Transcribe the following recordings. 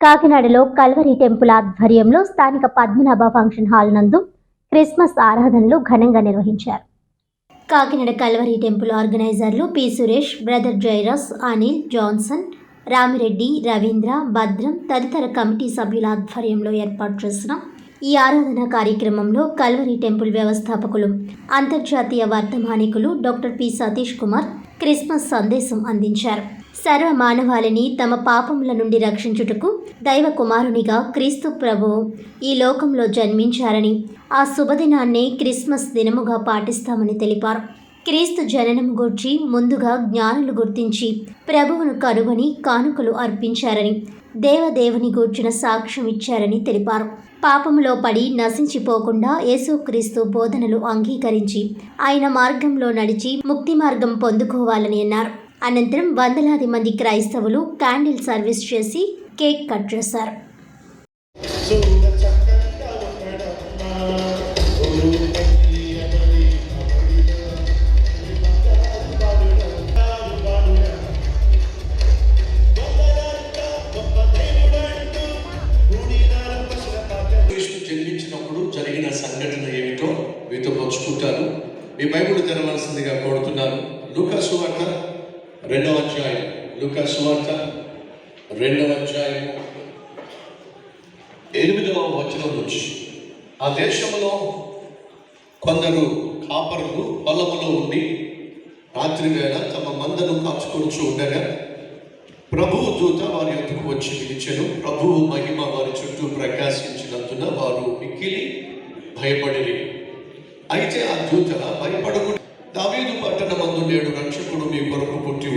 కాకినాడలో Calvary temple ఆధ్వర్యంలో స్థానిక పద్మనాభ ఫంక్షన్ హాల్ నందు క్రిస్మస్ ఆరాధనలు ఘనంగా నిర్వహించారు. కాకినాడ కల్వరి టెంపుల్ ఆర్గనైజర్లు P. Suresh brother Jairus Anil Johnson Ramireddy Ravindra Bhadram తదితర కమిటీ సభ్యుల ఆధ్వర్యంలో ఏర్పాటు చేసిన ఈ ఆరాధన కార్యక్రమంలో కల్వరి టెంపుల్ వ్యవస్థాపకులు అంతర్జాతీయ వర్తమానికులు doctor P. Satish Kumar Christmas సందేశం అందించారు. సర్వ మానవాళిని తమ పాపముల నుండి రక్షించుటకు దైవ కుమారునిగా క్రీస్తు ప్రభువు ఈ లోకంలో జన్మించారని ఆ శుభదినాన్నే క్రిస్మస్ దినముగా పాటిస్తామని తెలిపారు. క్రీస్తు జననం గూర్చి ముందుగా జ్ఞానులు గుర్తించి ప్రభువును కనుగొని కానుకలు అర్పించారని దేవదేవుని గూర్చిన సాక్ష్యం ఇచ్చారని తెలిపారు. పాపములో పడి నశించిపోకుండా యేసుక్రీస్తు బోధనలు అంగీకరించి ఆయన మార్గంలో నడిచి ముక్తి మార్గం పొందుకోవాలని అన్నారు. అనంతరం వందలాది మంది క్రైస్తవులు క్యాండిల్ సర్వీస్ చేసి కేక్ కట్ చేశారు. జరిగిన సంఘటన ఏమిటో మీతో పంచుకుంటాను. మీ బైబుల్ తెరవలసిందిగా కోరుతున్నాను. లూకా సువార్త రెండవ అధ్యాయం. లూకా సువార్త రెండవ అధ్యాయం. ఎనిమిదవ వచనం నుంచి. ఆ దేశంలో కొందరు కాపరులు పొలములో ఉండి రాత్రి వేళ తమ మందను కాచుకొనుచు ఉండగా ప్రభువు దూత వారి ఎదుకు వచ్చి పిలిచెను ప్రభువు మహిమ వారి చుట్టూ ప్రకాశించినందున వారు మిక్కిలి భయపడి అయితే ఆ దూత భయపడకుండా దావీదు పట్టణమందు నేడు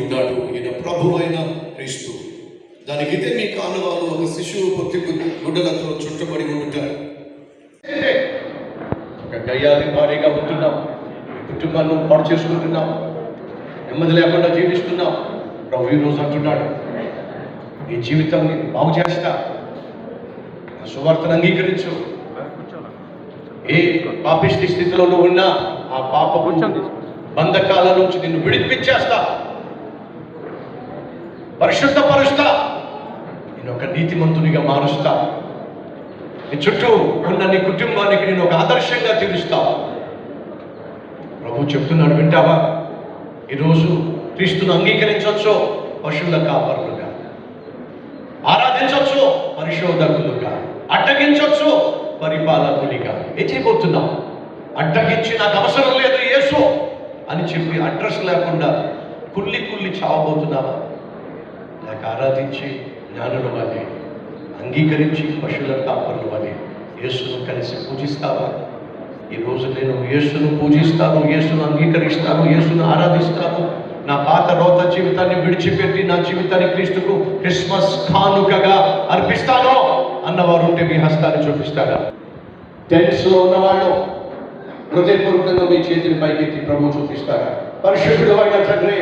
ఉన్నాడు ఈయన ప్రభువైన క్రీస్తు. దానికితే మీ కానువాలు ఒక శిశువు పొత్తి గుడ్డలతో చుట్టబడి ఉంటారు ఒక గయ్యాది భారీగా ఉంటున్నాం. కుటుంబాన్ని పాడు చేసుకుంటున్నాం. నెమ్మది లేకుండా జీవిస్తున్నాం. ప్రభు ఈ రోజు అంటున్నాడు నీ జీవితాన్ని బాగు చేస్తా. సువార్తను అంగీకరించు. ఏ పాపిష్టి స్థితిలో నువ్వు ఉన్నా ఆ పాప బంధకాల నుంచి నిన్ను విడిపించేస్తా. పరిశుద్ధపరుస్తా నేను ఒక నీతిమంతునిగా మారుస్తా. నీ చుట్టూ ఉన్న నీ కుటుంబానికి నేను ఒక ఆదర్శంగా తీరుస్తా ప్రభు చెప్తున్నాడు వింటావా? ఈరోజు క్రీస్తును అంగీకరించవచ్చు పశువుల కాపరులుగా. ఆరాధించవచ్చు పరిశోధకులుగా. అడ్డగించవచ్చు పరిపాలకునిగా. ఏం చేయబోతున్నాం? అడ్డగించి నాకు అవసరం లేదు యేసు అని చెప్పి అడ్రస్ లేకుండా కుల్లి కుల్లి చావబోతున్నావా? నాకు ఆరాధించి జ్ఞానుల వలె అంగీకరించి పశువుల కాపరుల వలె యేసును కలిసి పూజిస్తావా? ఈరోజు నేను యేసును పూజిస్తాను యేసును అంగీకరిస్తాను యేసును ఆరాధిస్తాను. నా పాత రోత జీవితాన్ని విడిచిపెట్టి నా జీవితాన్ని క్రీస్తుకు క్రిస్మస్ కానుకగా అర్పిస్తాను అన్నవారు ఉంటే మీ హస్తాన్ని చూపిస్తారా? టెన్స్లో ఉన్నవాళ్ళు హృదయపూర్వకంగా మీ చేతిని పైకెత్తి ప్రభు చూపిస్తారా? పరిశుద్ధుడు అయిన తండ్రి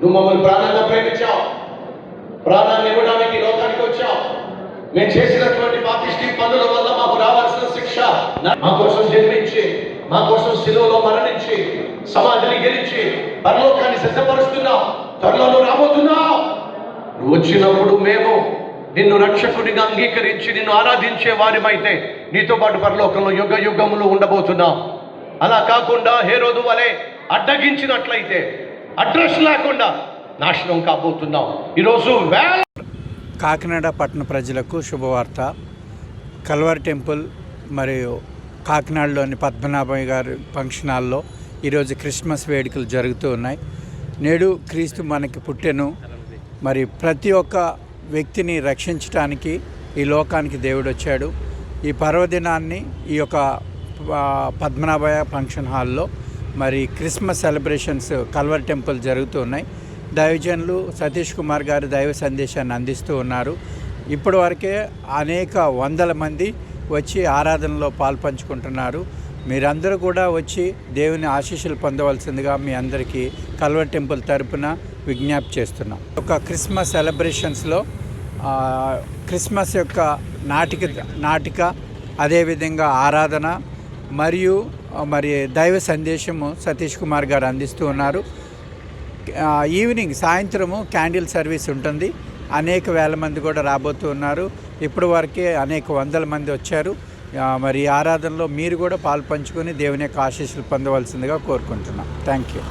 నువ్వు మమ్మల్ని ప్రాణంగా ప్రేమించావు. ప్రాణాన్ని ఇవ్వడానికి లోకానికి వచ్చావు. మేము చేసినటువంటి పాపిష్టి పనుల వల్ల మాకు రావాల్సిన శిక్ష మా కోసం జన్మించి మా కోసం శిలువలో మరణించి సమాధిని గెలిచి పరలోకాన్ని సిద్ధపరుస్తున్నావు. త్వరలో రాబోతున్నావు. నువ్వు వచ్చినప్పుడు మేము నిన్ను రక్షకుడిగా అంగీకరించి నిన్ను ఆరాధించే వారిమైతే నీతో పాటు పరలోకంలో యుగ యుగములు ఉండబోతున్నాం. అలా కాకుండా హే రోజు వలె అడ్డగించినట్లయితే అడ్రస్ లేకుండా నాశనం కాబోతున్నాం. ఈరోజు వేల కాకినాడ పట్టణ ప్రజలకు శుభవార్త. కల్వర్ టెంపుల్ మరియు కాకినాడలోని పద్మనాభయ్య గారి ఫంక్షన్ హాల్లో ఈరోజు క్రిస్మస్ వేడుకలు జరుగుతూ ఉన్నాయి. నేడు క్రీస్తు మనకి పుట్టెను. మరి ప్రతి ఒక్క వ్యక్తిని రక్షించటానికి ఈ లోకానికి దేవుడు వచ్చాడు. ఈ పర్వదినాన్ని ఈ యొక్క పద్మనాభయ ఫంక్షన్ హాల్లో మరి క్రిస్మస్ సెలబ్రేషన్స్ కల్వర్ టెంపుల్ జరుగుతూ ఉన్నాయి. దైవజనులు సతీష్ కుమార్ గారు దైవ సందేశాన్ని అందిస్తూ ఉన్నారు. ఇప్పటి వరకే అనేక వందల మంది వచ్చి ఆరాధనలో పాల్పంచుకుంటున్నారు. మీరందరూ కూడా వచ్చి దేవుని ఆశీస్సులు పొందవలసిందిగా మీ అందరికీ కల్వర్ టెంపుల్ తరపున విజ్ఞప్తి చేస్తున్నాం. ఒక క్రిస్మస్ సెలబ్రేషన్స్లో క్రిస్మస్ యొక్క నాటిక నాటిక అదేవిధంగా ఆరాధన మరియు మరి దైవ సందేశము సతీష్ కుమార్ గారు అందిస్తూ ఉన్నారు. ఈవినింగ్ సాయంత్రము క్యాండిల్ సర్వీస్ ఉంటుంది. అనేక వేల మంది కూడా రాబోతూ ఉన్నారు. ఇప్పటి వరకే అనేక వందల మంది వచ్చారు. మరి ఆరాధనలో మీరు కూడా పాలు పంచుకొని దేవుని యొక్క ఆశీస్సులు పొందవలసిందిగా కోరుకుంటున్నాం. Thank you